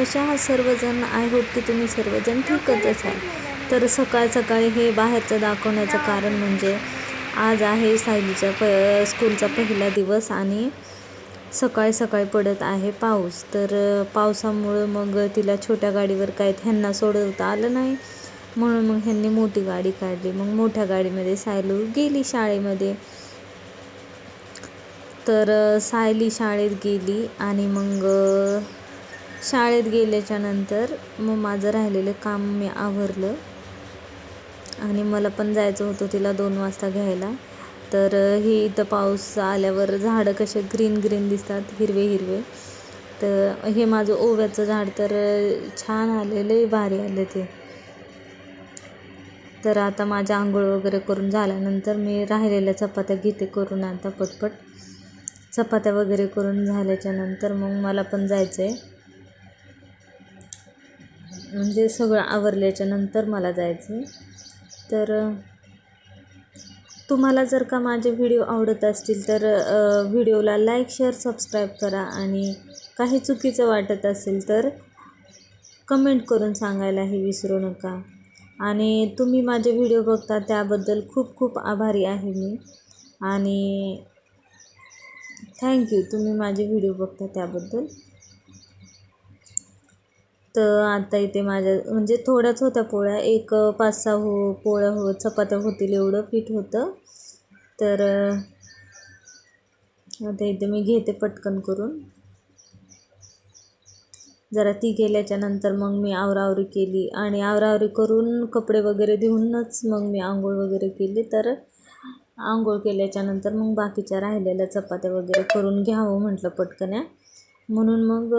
कशा आहात सर्वजण आय होप की तुम्ही सर्वजण ठीकच असाल तर सकाळ सकाळी हे बाहेरचं दाखवण्याचं कारण म्हणजे आज आहे सायलीच्या प स्कूलचा पहिला दिवस आणि सकाळी सकाळी पडत आहे पाऊस. तर पावसामुळं मग तिला छोट्या गाडीवर काय ह्यांना सोडवता आलं नाही. म्हणून मग ह्यांनी मोठी गाडी काढली. मग मोठ्या गाडीमध्ये सायलू गेली शाळेमध्ये. तर सायली शाळेत गेली आणि मग शाळेत गेल्याच्यानंतर मग माझं राहिलेलं काम मी आवरलं. आणि मला पण जायचं होतं तिला दोन वाजता घ्यायला. तर ही इथं पाऊस आल्यावर झाडं कसे ग्रीन ग्रीन दिसतात हिरवे हिरवे. तर हे माझं ओव्याचं झाड तर छान आलेलं भारी आले ते. तर आता माझ्या आंघोळ वगैरे करून झाल्यानंतर मी राहिलेल्या चपात्या घेते करून आता पटपट. चपात्या वगैरे करून झाल्याच्यानंतर मग मला पण जायचं आहे म्हणजे सगळं आवरल्याच्या नंतर मला जायचं आहे तर तुम्हाला जर का माझे व्हिडिओ आवडत असतील तर व्हिडिओला लाईक शेअर सबस्क्राईब करा आणि काही चुकीचं वाटत असेल तर कमेंट करून सांगायलाही विसरू नका. आणि तुम्ही माझे व्हिडिओ बघता त्याबद्दल खूप खूप आभारी आहे मी. आणि थँक्यू तुम्ही माझे व्हिडिओ बघता त्याबद्दल. तर आता इथे माझ्या म्हणजे थोड्याच होत्या पोळ्या. एक पाच सहा हो पोळ्या हो चपात्या होतील एवढं पीठ होतं. तर आता इथे मी घेते पटकन करून. जरा ती गेल्याच्यानंतर मग मी आवरावरी केली. आणि आवरावरी करून कपडे वगैरे देऊनच मग मी आंघोळ वगैरे केली. तर आंघोळ केल्याच्यानंतर मग बाकीच्या राहिलेल्या चपात्या वगैरे करून घ्यावं म्हटलं पटकन. म्हणून मग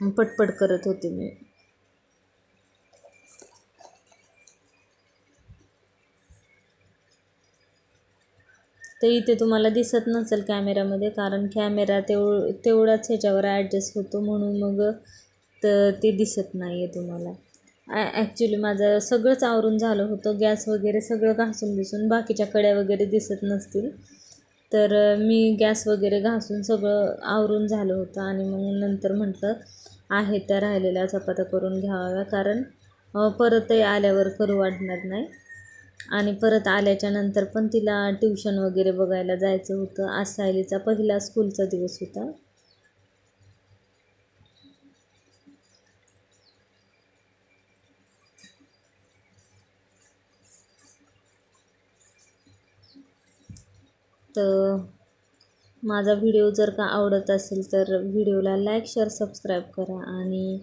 पटपट करत होते मी. तर इथे तुम्हाला दिसत नसेल कॅमेरामध्ये कारण कॅमेरा तेव तेवढाच ह्याच्यावर ॲडजस्ट होतो म्हणून मग तर ते दिसत नाही आहे तुम्हाला. ॲ ॲक्च्युली माझं सगळंच आवरून झालं होतं. गॅस वगैरे सगळं घासून दिसून बाकीच्या कड्या वगैरे दिसत नसतील. तर मी गॅस वगैरे घासून सगळं आवरून झालं होतं आणि मग नंतर म्हटलं आहे त्या राहिलेल्या चपात्या करून घ्याव्या कारण परतही आल्यावर करू वाटणार नाही. आणि परत आल्याच्यानंतर पण तिला ट्युशन वगैरे बघायला जायचं होतं. आज सायलीचा पहिला स्कूलचा दिवस होता. तर माझा व्हिडिओ जर का आवडत असेल तर व्हिडिओला लाईक शेअर सबस्क्राईब करा आणि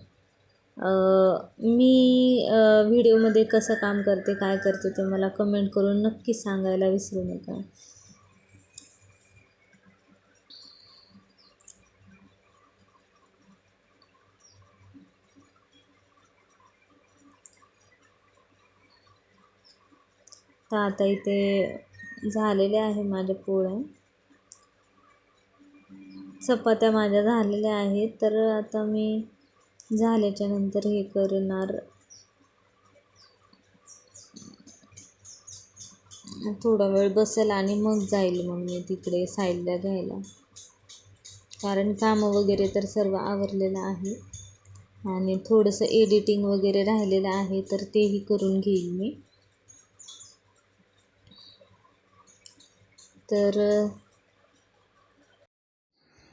मी व्हिडिओमध्ये कसं काम करते काय करते ते मला कमेंट करून नक्की सांगायला विसरू नका. तर आता इथे झालेले आहे माझ्या पोळ्या. चपात्या माझ्या झालेल्या आहेत तर आता मी झाल्याच्यानंतर हे करणार. थोडा वेळ बसेल आणि मग जाईल मग मी तिकडे साईडला घ्यायला. कारण कामं वगैरे तर सर्व आवरलेलं आहे. आणि थोडंसं एडिटिंग वगैरे राहिलेलं आहे तर तेही करून घेईल मी. तर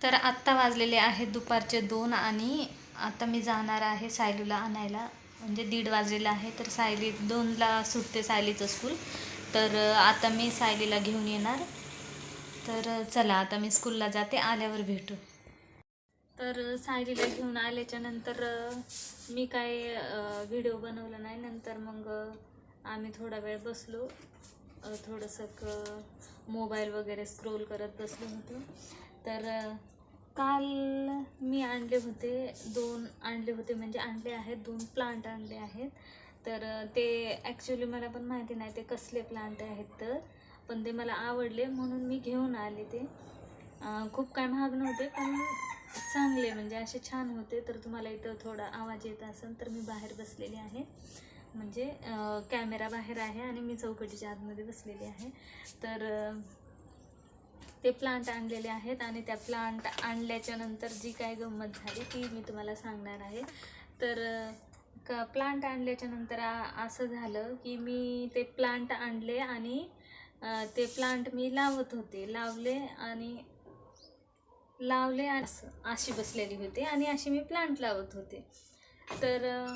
तर आत्ता वाजलेले आहेत दुपारचे दोन आणि आता मी जाणार आहे सायलीला आणायला. म्हणजे दीड वाजलेलं आहे तर सायली दोनला सुटते सायलीचं स्कूल. तर आता मी सायलीला घेऊन येणार. तर चला आता मी स्कूलला जाते आल्यावर भेटू. तर सायलीला घेऊन आल्याच्यानंतर मी काय व्हिडिओ बनवला नाही. नंतर मग आम्ही थोडा वेळ बसलो. थोडंसं क मोबाईल वगैरे स्क्रोल करत बसलो होतो. तर काल मी आणले होते दोन आणले होते म्हणजे आणले आहेत दोन प्लांट आणले आहेत. तर ते ॲक्च्युली मला पण माहिती नाही ते कसले प्लांट आहेत तर. पण ते मला आवडले म्हणून मी घेऊन आले ते. खूप काय महाग नव्हते पण चांगले म्हणजे असे छान होते. तर तुम्हाला इथं थोडा आवाज येत असेल तर मी बाहेर बसलेली आहे. म्हणजे कॅमेरा बाहेर आहे आणि मी चौकटीच्या आतमध्ये बसलेली आहे. तर ते प्लांट आणलेले आहेत आणि त्या प्लांट आणल्याच्या नंतर जी काय गंमत झाली ती मी तुम्हाला सांगणार आहे. तर का क प्लांट आणल्याच्या नंतर आ- असं झालं की मी ते प्लांट आणले आणि ते प्लांट मी लावत होते. लावले आणि लावले असं अशी बसलेली होते आणि अशी मी प्लांट लावत होते. तर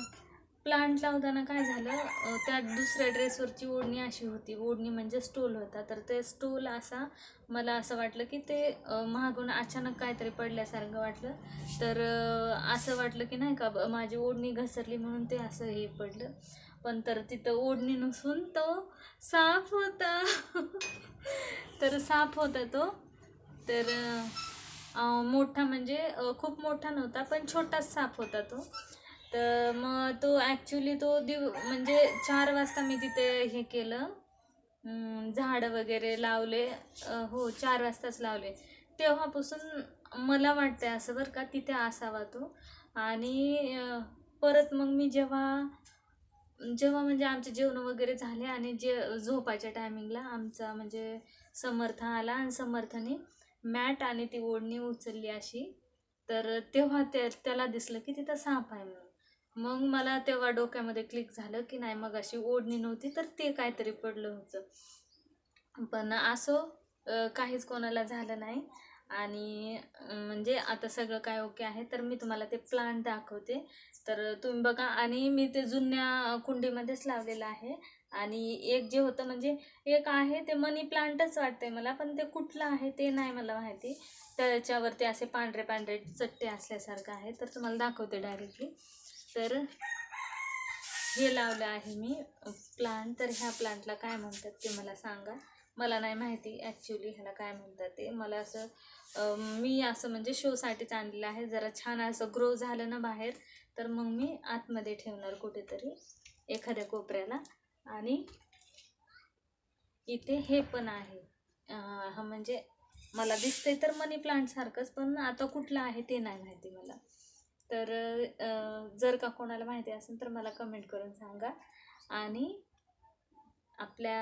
प्लांट लावताना काय झालं त्या दुसऱ्या ड्रेसवरची ओढणी अशी होती. ओढणी म्हणजे स्टोल होता. तर ते स्टोल असा मला असं वाटलं की ते महागून अचानक काहीतरी पडल्यासारखं वाटलं. तर असं वाटलं की नाही का माझी ओढणी घसरली म्हणून ते असं हे पडलं. पण तर तिथं ओढणी नसून तो साफ होता. तर साफ होता तो. तर मोठा म्हणजे खूप मोठा नव्हता पण छोटाच साफ होता तो. तर मग तो ॲक्च्युली तो दिव म्हणजे चार वाजता मी तिथे हे केलं. झाडं वगैरे लावले. हो चार वाजताच लावले. तेव्हापासून मला वाटतंय असं बरं का तिथे असावा तो. आणि परत मग मी जेव्हा जेव्हा म्हणजे आमचे जेवण वगैरे झाले आणि जे झोपायच्या टायमिंगला आमचा म्हणजे समर्थ आला आणि समर्थाने मॅट आणि ती ओढणी उचलली अशी. तर तेव्हा ते त्याला दिसलं की तिथं साप आहे म्हणून. मग मला तेव्हा डोक्यामध्ये क्लिक झालं की नाही मग अशी ओढणी नव्हती तर ते काहीतरी पडलं होतं. पण असो काहीच कोणाला झालं नाही. आणि म्हणजे आता सगळं काय ओके आहे तर मी तुम्हाला ते प्लांट दाखवते. तर तुम्ही बघा आणि मी ते जुन्या कुंडीमध्येच लावलेलं आहे. आणि एक जे होतं म्हणजे एक आहे ते मनी प्लांटच वाटतंय मला पण ते कुठलं आहे ते नाही मला माहिती. त्याच्यावरती असे पांढरे पांढरे चट्टे असल्यासारखं आहे तर तुम्हाला दाखवते डायरेक्टली तर हे लावलं आहे मी. प्लांट तर ह्या प्लांटला काय म्हणतात ते मला सांगा. मला नाही माहिती ॲक्च्युली ह्याला काय म्हणतात ते. मला असं मी असं म्हणजे शोसाठीच आणलेलं आहे. जरा छान असं ग्रो झालं ना बाहेर तर मग मी आतमध्ये ठेवणार कुठेतरी एखाद्या कोपऱ्याला. आणि इथे हे पण आहे. म्हणजे मला दिसतंय तर मनी प्लांटसारखंच पण आता कुठलं आहे ते नाही माहिती मला. तर जर का कोणाला माहिती असेल तर मला कमेंट करून सांगा. आणि आपल्या